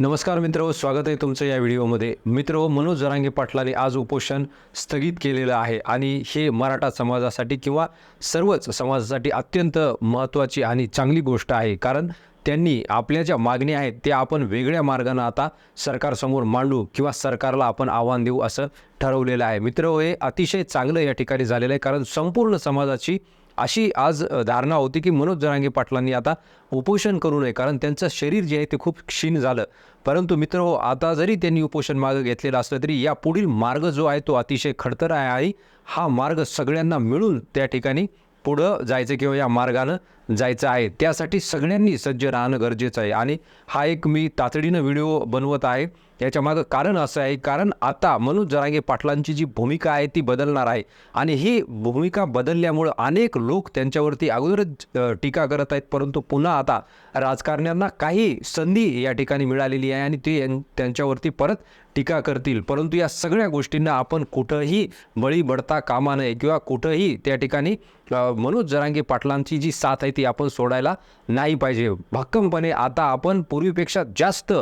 नमस्कार मित्र स्वागत आहे तुमचं या व्हिडिओमध्ये. मित्र मनोज जरांगे पाटलाने आज उपोषण स्थगित केलेलं आहे आणि हे मराठा समाजासाठी किंवा सर्वच समाजासाठी अत्यंत महत्त्वाची आणि चांगली गोष्ट आहे. कारण त्यांनी आपल्या ज्या मागण्या आहेत त्या आपण वेगळ्या मार्गानं आता सरकारसमोर मांडू किंवा सरकारला आपण आव्हान देऊ असं ठरवलेलं आहे. मित्र हे अतिशय चांगलं या ठिकाणी झालेलं आहे. कारण संपूर्ण समाजाची अशी आज धारणा होती की मनोज जरांगे पाटलांनी आता उपोषण करू नये कारण त्यांचं शरीर जे आहे ते खूप क्षीण झालं. परंतु मित्र हो आता जरी त्यांनी उपोषण मागं घेतलेलं असलं तरी या पुढील मार्ग जो आहे तो अतिशय खडतर आहे आणि हा मार्ग सगळ्यांना मिळून त्या ठिकाणी पुढं जायचं किंवा या मार्गानं जायचं आहे. त्यासाठी सगळ्यांनी सज्ज राहणं गरजेचं आहे. आणि हा एक मी तातडीनं व्हिडिओ बनवत आहे. याच्यामागं कारण असं आहे कारण आता मनोज जरांगे पाटलांची जी भूमिका आहे ती बदलणार आहे. आणि ही भूमिका बदलल्यामुळं अनेक लोक त्यांच्यावरती अगोदरच टीका करत आहेत. परंतु पुन्हा आता राजकारण्यांना काही संधी या ठिकाणी मिळालेली आहे. आणि ते त्यांच्यावरती परत टीका करतील. परंतु या सगळ्या गोष्टींना आपण कुठंही बळी बडता कामा नये किंवा कुठंही त्या ठिकाणी मनोज जरांगे पाटलांची जी साथ आहे ती आपण सोडायला नाही पाहिजे. भक्कमपणे आता आपण पूर्वीपेक्षा जास्त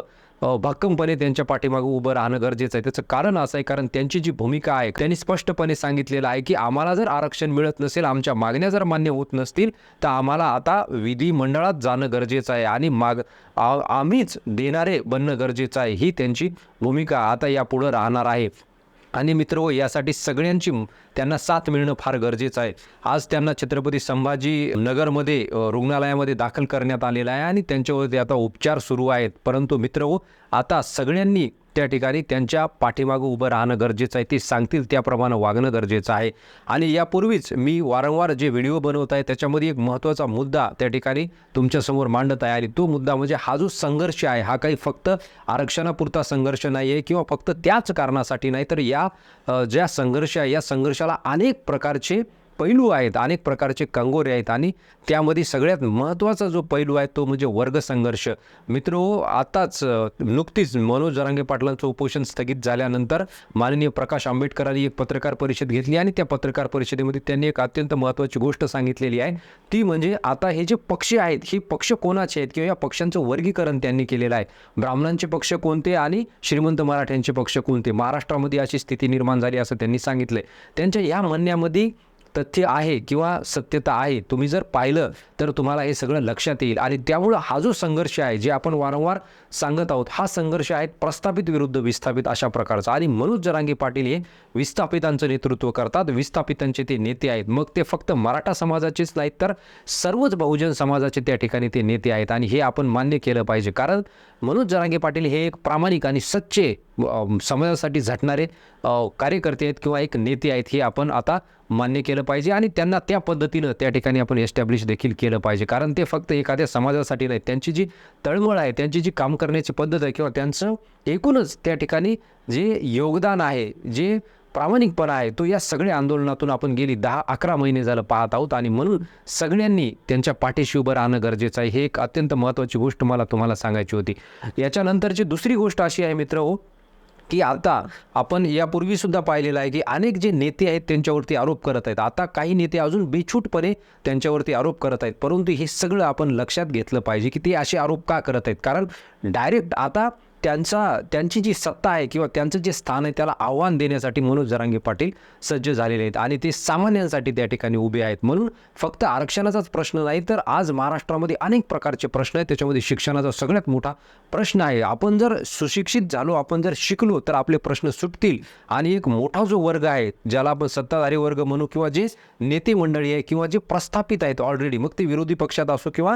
भक्कमपणे त्यांच्या पाठीमागे उभं राहणं गरजेचं आहे. त्याचं कारण असं आहे कारण त्यांची जी भूमिका आहे त्यांनी स्पष्टपणे सांगितलेलं आहे की आम्हाला जर आरक्षण मिळत नसेल आमच्या मागण्या जर मान्य होत नसतील तर आम्हाला आता विधिमंडळात जाणं गरजेचं आहे आणि माग आम्हीच देणारे बनणं गरजेचं आहे ही त्यांची भूमिका आता यापुढं राहणार आहे. आणि मित्र हो, यासाठी सगळ्यांची त्यांना साथ मिळणं फार गरजेचं आहे. आज त्यांना छत्रपती संभाजी नगरमध्ये रुग्णालयामध्ये दाखल करण्यात आलेलं आहे आणि त्यांच्यावरती आता उपचार सुरू आहेत. परंतु मित्र हो आता सगळ्यांनी त्या ठिकाणी त्यांच्या पाठीमागं उभं राहणं गरजेचं आहे. ते सांगतील त्याप्रमाणे वागणं गरजेचं आहे. आणि यापूर्वीच मी वारंवार जे व्हिडिओ बनवत आहे त्याच्यामध्ये एक महत्त्वाचा मुद्दा त्या ठिकाणी तुमच्यासमोर मांडत आहे. आणि तो मुद्दा म्हणजे हा जो संघर्ष आहे हा काही फक्त आरक्षणापुरता संघर्ष नाही आहे किंवा फक्त त्याच कारणासाठी नाही तर या ज्या संघर्ष आहे या संघर्षाला अनेक प्रकारचे पैलू आहेत अनेक प्रकारचे कंगोरे आहेत आणि त्यामध्ये सगळ्यात महत्त्वाचा जो पैलू आहे तो म्हणजे वर्ग संघर्ष. मित्र आताच नुकतीच मनोज जरांगे पाटलांचं उपोषण स्थगित झाल्यानंतर माननीय प्रकाश आंबेडकरांनी एक पत्रकार परिषद घेतली आणि त्या पत्रकार परिषदेमध्ये त्यांनी एक अत्यंत महत्त्वाची गोष्ट सांगितलेली आहे. ती म्हणजे आता हे जे पक्ष आहेत हे पक्ष कोणाचे आहेत किंवा या पक्षांचं वर्गीकरण त्यांनी केलेलं आहे? ब्राह्मणांचे पक्ष कोणते आणि श्रीमंत मराठ्यांचे पक्ष कोणते? महाराष्ट्रामध्ये अशी स्थिती निर्माण झाली असं त्यांनी सांगितलं त्यांच्या या म्हणण्यामध्ये तथ्य आहे किंवा सत्यता आहे तुम्ही जर पाहिलं तर तुम्हाला हे सगळं लक्षात येईल. आणि त्यामुळं हा जो संघर्ष आहे जे आपण वारंवार सांगत आहोत हा संघर्ष आहे प्रस्थापित विरुद्ध विस्थापित अशा प्रकारचा. आणि मनोज जरांगे पाटील हे विस्थापितांचं नेतृत्व करतात. विस्थापितांचे ते नेते आहेत. मग ते फक्त मराठा समाजाचेच नाहीत तर सर्वच बहुजन समाजाचे त्या ठिकाणी ते नेते आहेत. आणि हे आपण मान्य केलं पाहिजे. कारण मनोज जरांगे पाटील हे एक प्रामाणिक आणि सच्चे समाजासाठी झटणारे कार्यकर्ते आहेत किंवा एक नेते आहेत हे आपण आता मान्य केलं पाहिजे. आणि त्यांना त्या पद्धतीनं त्या ठिकाणी आपण एस्टॅब्लिश देखील केलं पाहिजे. कारण ते फक्त एखाद्या समाजासाठी नाही त्यांची जी तळमळ आहे त्यांची जी काम करण्याची पद्धत आहे किंवा त्यांचं एकूणच त्या ठिकाणी जे योगदान आहे जे प्रामाणिकपणा आहे तो या सगळ्या आंदोलनातून आपण गेली दहा अकरा महिने झालं पाहत आहोत आणि म्हणून सगळ्यांनी त्यांच्या पाठीशी उभं राहणं गरजेचं आहे. हे एक अत्यंत महत्त्वाची गोष्ट मला तुम्हाला सांगायची होती. याच्यानंतरची दुसरी गोष्ट अशी आहे मित्र हो की आता आपण यापूर्वीसुद्धा पाहिलेलं आहे की अनेक जे नेते आहेत त्यांच्यावरती आरोप करत आहेत. आता काही नेते अजून बेछूटपणे त्यांच्यावरती आरोप करत आहेत. परंतु हे सगळं आपण लक्षात घेतलं पाहिजे की ते असे आरोप का करत आहेत? कारण डायरेक्ट आता त्यांचा त्यांची जी सत्ता आहे किंवा त्यांचं जे स्थान आहे त्याला आव्हान देण्यासाठी मनोज जरांगे पाटील सज्ज झालेले आहेत आणि ते सामान्यांसाठी त्या ठिकाणी उभे आहेत. म्हणून फक्त आरक्षणाचाच प्रश्न नाही तर आज महाराष्ट्रामध्ये अनेक प्रकारचे प्रश्न आहेत. त्याच्यामध्ये शिक्षणाचा सगळ्यात मोठा प्रश्न आहे. आपण जर सुशिक्षित झालो आपण जर शिकलो तर आपले प्रश्न सुटतील. आणि एक मोठा जो वर्ग आहे ज्याला आपण सत्ताधारी वर्ग म्हणू किंवा जे नेते मंडळी आहे किंवा जे प्रस्थापित आहेत ऑलरेडी मग ते विरोधी पक्षात असो किंवा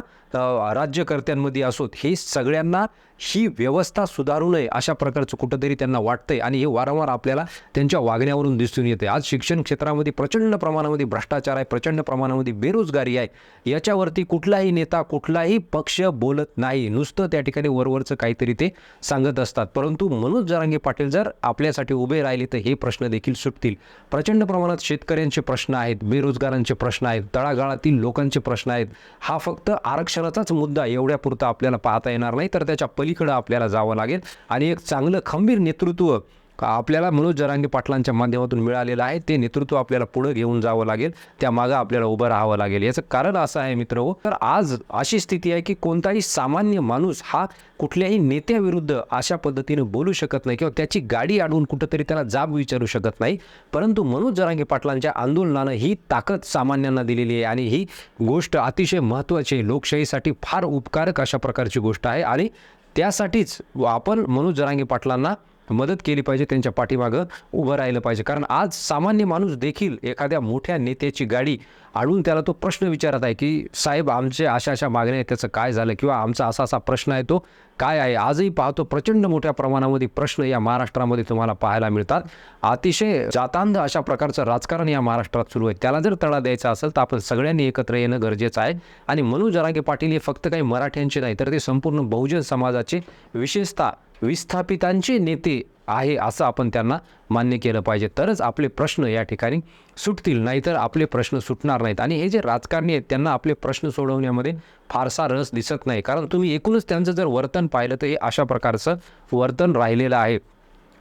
राज्यकर्त्यांमध्ये असोत हे सगळ्यांना ही व्यवस्था सुधारू नये अशा प्रकारचं कुठंतरी त्यांना वाटतंय आणि हे वारंवार आपल्याला त्यांच्या वागण्यावरून दिसून येते. आज शिक्षण क्षेत्रामध्ये प्रचंड प्रमाणामध्ये भ्रष्टाचार आहे प्रचंड प्रमाणामध्ये बेरोजगारी आहे. याच्यावरती कुठलाही नेता कुठलाही पक्ष बोलत नाही. नुसतं त्या ठिकाणी वरवरचं काहीतरी ते सांगत असतात. परंतु मनोज जरांगे पाटील जर आपल्यासाठी उभे राहिले तर हे प्रश्न देखील सुटतील. प्रचंड प्रमाणात शेतकऱ्यांचे प्रश्न आहेत बेरोजगारांचे प्रश्न आहेत तळागाळातील लोकांचे प्रश्न आहेत. हा फक्त आरक्षणाचाच मुद्दा एवढ्यापुरता आपल्याला पाहता येणार नाही तर त्याच्या पली पलीकडं आपल्याला जावं लागेल. आणि एक चांगलं खंबीर नेतृत्व आपल्याला मनोज जरांगे पाटलांच्या माध्यमातून मिळालेलं आहे. ते नेतृत्व आपल्याला पुढं घेऊन जावं लागेल. त्या मागं आपल्याला उभं राहावं लागेल. याचं कारण असं आहे मित्र हो तर आज अशी स्थिती आहे की कोणताही सामान्य माणूस हा कुठल्याही नेत्याविरुद्ध अशा पद्धतीनं बोलू शकत नाही किंवा त्याची गाडी अडवून कुठंतरी त्याला जाब विचारू शकत नाही. परंतु मनोज जरांगे पाटलांच्या आंदोलनानं ही ताकद सामान्यांना दिलेली आहे आणि ही गोष्ट अतिशय महत्त्वाची आहे. लोकशाहीसाठी फार उपकारक अशा प्रकारची गोष्ट आहे. आणि त्यासाठीच आपण मनोज जरांगे पाटलांना मदत केली पाहिजे त्यांच्या पाठीमागं उभं राहिलं पाहिजे. कारण आज सामान्य माणूस देखील एखाद्या मोठ्या नेत्याची गाडी आळून त्याला तो प्रश्न विचारत आहे की साहेब आमचे अशा अशा मागण्या आहेत त्याचं काय झालं? किंवा आमचा असा असा प्रश्न आहे तो काय आहे? आजही पाहतो प्रचंड मोठ्या प्रमाणामध्ये प्रश्न या महाराष्ट्रामध्ये तुम्हाला पाहायला मिळतात. अतिशय जातांध अशा प्रकारचं राजकारण या महाराष्ट्रात सुरू आहे. त्याला जर तळा द्यायचा असेल तर आपण सगळ्यांनी एकत्र येणं गरजेचं आहे. आणि मनोज जरांगे पाटील हे फक्त काही मराठ्यांचे नाही तर ते संपूर्ण बहुजन समाजाचे विशेषतः विस्थापितांचे नेते आहे असं आपण त्यांना मान्य केलं पाहिजे. तरच आपले प्रश्न या ठिकाणी सुटतील नाहीतर आपले प्रश्न सुटणार नाहीत. आणि हे जे राजकारणी आहेत त्यांना आपले प्रश्न सोडवण्यामध्ये फारसा रस दिसत नाही. कारण तुम्ही एकूणच त्यांचं जर वर्तन पाहिलं तर हे अशा प्रकारचं वर्तन राहिलेलं आहे.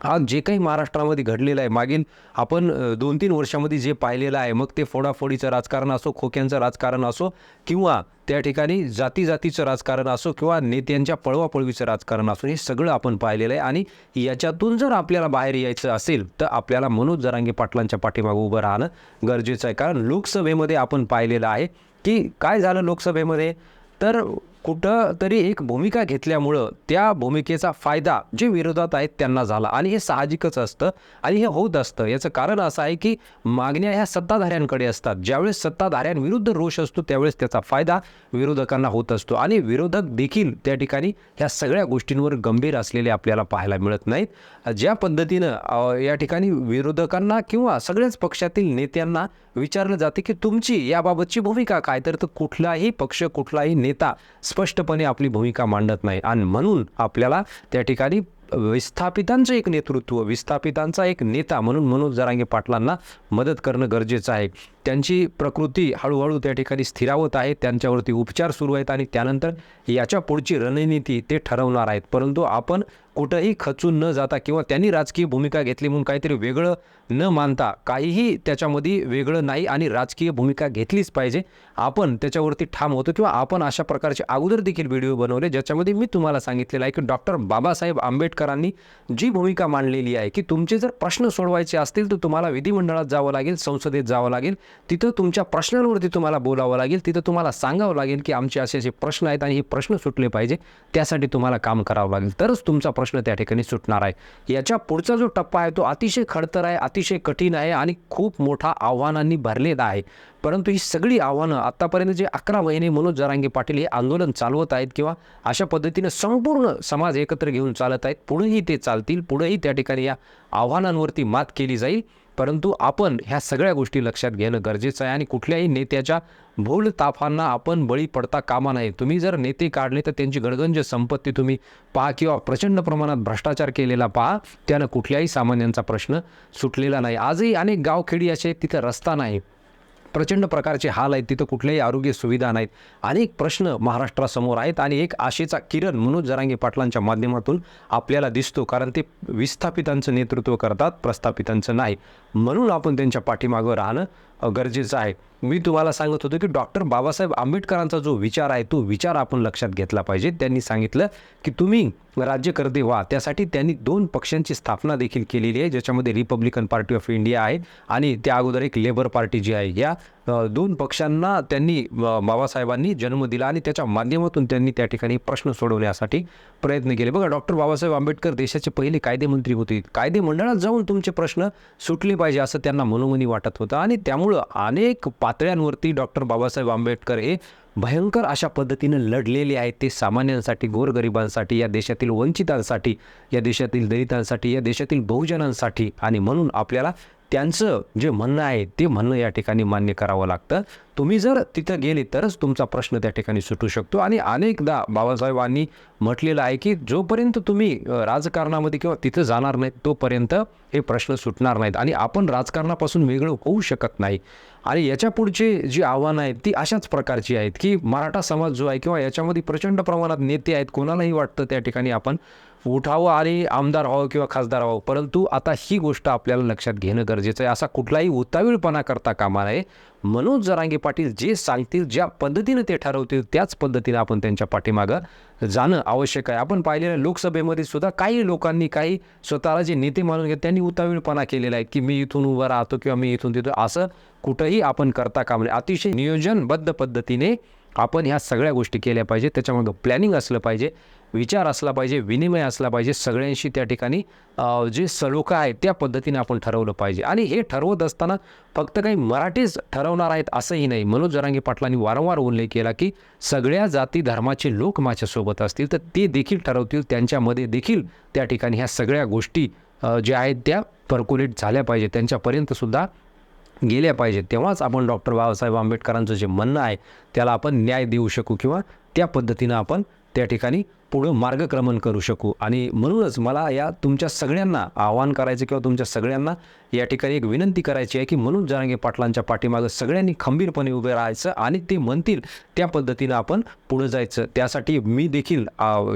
हा जे काही महाराष्ट्रामध्ये घडलेलं आहे मागील आपण दोन तीन वर्षामध्ये जे पाहिलेलं आहे मग ते फोडाफोडीचं राजकारण असो खोक्यांचं राजकारण असो किंवा त्या ठिकाणी जाती जातीचं राजकारण असो किंवा नेत्यांच्या पळवापळवीचं राजकारण असो हे सगळं आपण पाहिलेलं आहे. आणि याच्यातून जर आपल्याला बाहेर यायचं असेल तर आपल्याला मनोज जरांगे पाटलांच्या पाठीमागं उभं राहणं गरजेचं आहे. कारण लोकसभेमध्ये आपण पाहिलेलं आहे की काय झालं लोकसभेमध्ये? तर कुठं तरी एक भूमिका घेतल्यामुळं त्या भूमिकेचा फायदा जे विरोधात आहेत त्यांना झाला. आणि हे साहजिकच असतं आणि हे होत असतं. याचं कारण असं आहे की मागण्या ह्या सत्ताधाऱ्यांकडे असतात. ज्यावेळेस सत्ताधाऱ्यांविरुद्ध रोष असतो त्यावेळेस त्याचा फायदा विरोधकांना होत असतो. आणि विरोधक देखील त्या ठिकाणी ह्या सगळ्या गोष्टींवर गंभीर असलेले आपल्याला पाहायला मिळत नाहीत. ज्या पद्धतीनं या ठिकाणी विरोधकांना किंवा सगळ्याच पक्षातील नेत्यांना विचारलं जाते की तुमची याबाबतची भूमिका काय? तर कुठलाही पक्ष कुठलाही नेता स्पष्टपणे आपली भूमिका मांडत नाही. आणि म्हणून आपल्याला त्या ठिकाणी विस्थापितांचं एक नेतृत्व विस्थापितांचा एक नेता म्हणून मनोज जरांगे पाटलांना मदत करणं गरजेचं आहे. त्यांची प्रकृती हळूहळू त्या ठिकाणी स्थिरावत आहे त्यांच्यावरती उपचार सुरू आहेत आणि त्यानंतर याच्या पुढची रणनीती ते ठरवणार आहेत. परंतु आपण कुठंही खचून न जाता किंवा त्यांनी राजकीय भूमिका घेतली म्हणून काहीतरी वेगळं न मानता काहीही त्याच्यामध्ये वेगळं नाही आणि राजकीय भूमिका घेतलीच पाहिजे. आपण त्याच्यावरती ठाम होतो किंवा आपण अशा प्रकारचे अगोदर देखील व्हिडिओ बनवले ज्याच्यामध्ये मी तुम्हाला सांगितलेलं आहे की डॉक्टर बाबासाहेब आंबेडकरांनी जी भूमिका मांडलेली आहे की तुमचे जर प्रश्न सोडवायचे असतील तर तुम्हाला विधिमंडळात जावं लागेल संसदेत जावं लागेल. तिथं तुमच्या प्रश्नांवरती तुम्हाला बोलावं लागेल तिथं तुम्हाला सांगावं लागेल की आमचे असे असे प्रश्न आहेत आणि हे प्रश्न सुटले पाहिजे त्यासाठी तुम्हाला काम करावं लागेल. तरच तुमचा प्रश्न त्या ठिकाणी सुटणार आहे. याच्या पुढचा जो टप्पा आहे तो अतिशय खडतर आहे अतिशय कठीण आहे आणि खूप मोठा आव्हानांनी भरलेला आहे. परंतु ही सगळी आव्हानं आत्तापर्यंत जे अकरा महिने मनोज जरांगे पाटील हे आंदोलन चालवत आहेत किंवा अशा पद्धतीनं संपूर्ण समाज एकत्र घेऊन चालत आहेत पुढेही ते चालतील पुढेही त्या ठिकाणी या आव्हानांवरती मात केली जाईल. परंतु आपण ह्या सगळ्या गोष्टी लक्षात घेणं गरजेचं आहे आणि कुठल्याही नेत्याच्या भूल ताफांना आपण बळी पडता कामा नये. तुम्ही जर नेते काढले तर त्यांची गडगंज संपत्ती तुम्ही पहा किंवा प्रचंड प्रमाणात भ्रष्टाचार केलेला पहा त्यानं कुठल्याही सामान्यांचा प्रश्न सुटलेला नाही. आजही अनेक गावखेडी असे तिथं रस्ता नाही. प्रचंड प्रकारचे हाल आहेत. तिथं कुठल्याही आरोग्य सुविधा नाहीत. अनेक प्रश्न महाराष्ट्रासमोर आहेत आणि एक आशेचा किरण मनोज जरांगे पाटलांच्या माध्यमातून आपल्याला दिसतो. कारण ते विस्थापितांचं नेतृत्व करतात प्रस्थापितांचं नाही. म्हणून आपण त्यांच्या पाठीमागं राहणं गरजेचं आहे. मी तुम्हाला सांगत होतो की डॉक्टर बाबासाहेब आंबेडकरांचा जो विचार आहे तो विचार आपण लक्षात घेतला पाहिजे. त्यांनी सांगितलं की तुम्ही राज्यकर्ते व्हा. त्यासाठी त्यांनी दोन पक्षांची स्थापना देखील केलेली आहे ज्याच्यामध्ये रिपब्लिकन पार्टी ऑफ इंडिया आहे आणि त्या अगोदर एक लेबर पार्टी जी आहे या दोन पक्षांना त्यांनी बाबासाहेबांनी जन्म दिला आणि त्याच्या माध्यमातून त्यांनी त्या ठिकाणी प्रश्न सोडवण्यासाठी प्रयत्न केले. बघा डॉक्टर बाबासाहेब आंबेडकर देशाचे पहिले कायदेमंत्री होते. कायदे मंडळात जाऊन तुमचे प्रश्न सुटले पाहिजे असं त्यांना मनोमनी वाटत होतं आणि त्यामुळं अनेक पातळ्यांवरती डॉक्टर बाबासाहेब आंबेडकर हे भयंकर अशा पद्धतीनं लढलेले आहेत. ते सामान्यांसाठी गोरगरिबांसाठी या देशातील वंचितांसाठी या देशातील दलितांसाठी या देशातील बहुजनांसाठी आणि म्हणून आपल्याला त्यांचं जे म्हणणं आहे ते म्हणणं या ठिकाणी मान्य करावं लागतं. तुम्ही जर तिथं गेले तरच तुमचा प्रश्न त्या ठिकाणी सुटू शकतो. आणि अनेकदा बाबासाहेबांनी म्हटलेलं आहे की जोपर्यंत तुम्ही राजकारणामध्ये किंवा तिथं जाणार नाहीत तोपर्यंत हे प्रश्न सुटणार नाहीत. आणि आपण राजकारणापासून वेगळं होऊ शकत नाही. आणि याच्या पुढचे जी आव्हानं आहेत ती अशाच प्रकारची आहेत की मराठा समाज जो आहे किंवा याच्यामध्ये प्रचंड प्रमाणात नेते आहेत कोणालाही वाटतं त्या ठिकाणी आपण उठावं आणि आमदार व्हावं किंवा खासदार व्हावं. परंतु आता ही गोष्ट आपल्याला लक्षात घेणं गरजेचं आहे. असा कुठलाही उतावीळपणा करता कामा नये मनोज जरांगे पाटील जे सांगतील ज्या पद्धतीनं ते ठरवतील त्याच पद्धतीनं आपण त्यांच्या पाठीमागं जाणं आवश्यक आहे. आपण पाहिलेलं लोकसभेमध्ये सुद्धा काही लोकांनी काही स्वतःला जे नेते मानून घेत त्यांनी उतावीळपणा केलेला आहे की मी इथून उभं राहतो किंवा मी इथून देतो असं कुठंही आपण करता कामा नये अतिशय नियोजनबद्ध पद्धतीने आपण ह्या सगळ्या गोष्टी केल्या पाहिजे त्याच्यामागं प्लॅनिंग असलं पाहिजे. विचार असला पाहिजे विनिमय असला पाहिजे सगळ्यांशी त्या ठिकाणी. जे सलोखा आहे त्या पद्धतीने आपण ठरवलं पाहिजे. आणि हे ठरवत असताना फक्त काही मराठीच ठरवणार आहेत असंही नाही. मनोज जरांगे पाटलांनी वारंवार उल्लेख केला की सगळ्या जाती धर्माचे लोक माझ्यासोबत असतील तर ते देखील ठरवतील त्यांच्यामध्ये देखील त्या ठिकाणी ह्या सगळ्या गोष्टी ज्या आहेत त्या पर्क्युलेट झाल्या पाहिजे. त्यांच्यापर्यंतसुद्धा गेल्या पाहिजेत. तेव्हाच आपण डॉक्टर बाबासाहेब आंबेडकरांचं जे म्हणणं आहे त्याला आपण न्याय देऊ शकू किंवा त्या पद्धतीनं आपण त्या ठिकाणी पुढं मार्गक्रमण करू शकू. आणि म्हणूनच मला या तुमच्या सगळ्यांना आवाहन करायचं किंवा तुमच्या सगळ्यांना या ठिकाणी एक विनंती करायची आहे की म्हणून जरांगे पाटलांच्या पाठीमागं सगळ्यांनी खंबीरपणे उभे राहायचं आणि ते म्हणतील त्या पद्धतीनं आपण पुढं जायचं. त्यासाठी मी देखील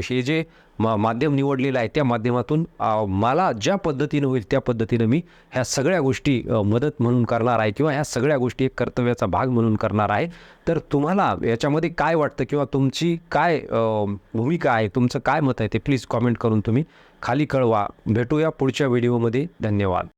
हे जे मा माध्यम निवडलेलं आहे त्या माध्यमातून मला ज्या पद्धतीनं होईल त्या पद्धतीनं मी ह्या सगळ्या गोष्टी मदत म्हणून करणार आहे किंवा ह्या सगळ्या गोष्टी एक कर्तव्याचा भाग म्हणून करणार आहे. तर तुम्हाला याच्यामध्ये काय वाटतं किंवा तुमची काय भूमिका आहे? आहे? तुमचं काय मत आहे ते प्लीज कॉमेंट करून तुम्ही खाली कळवा. भेटूया पुढच्या व्हिडिओमध्ये धन्यवाद.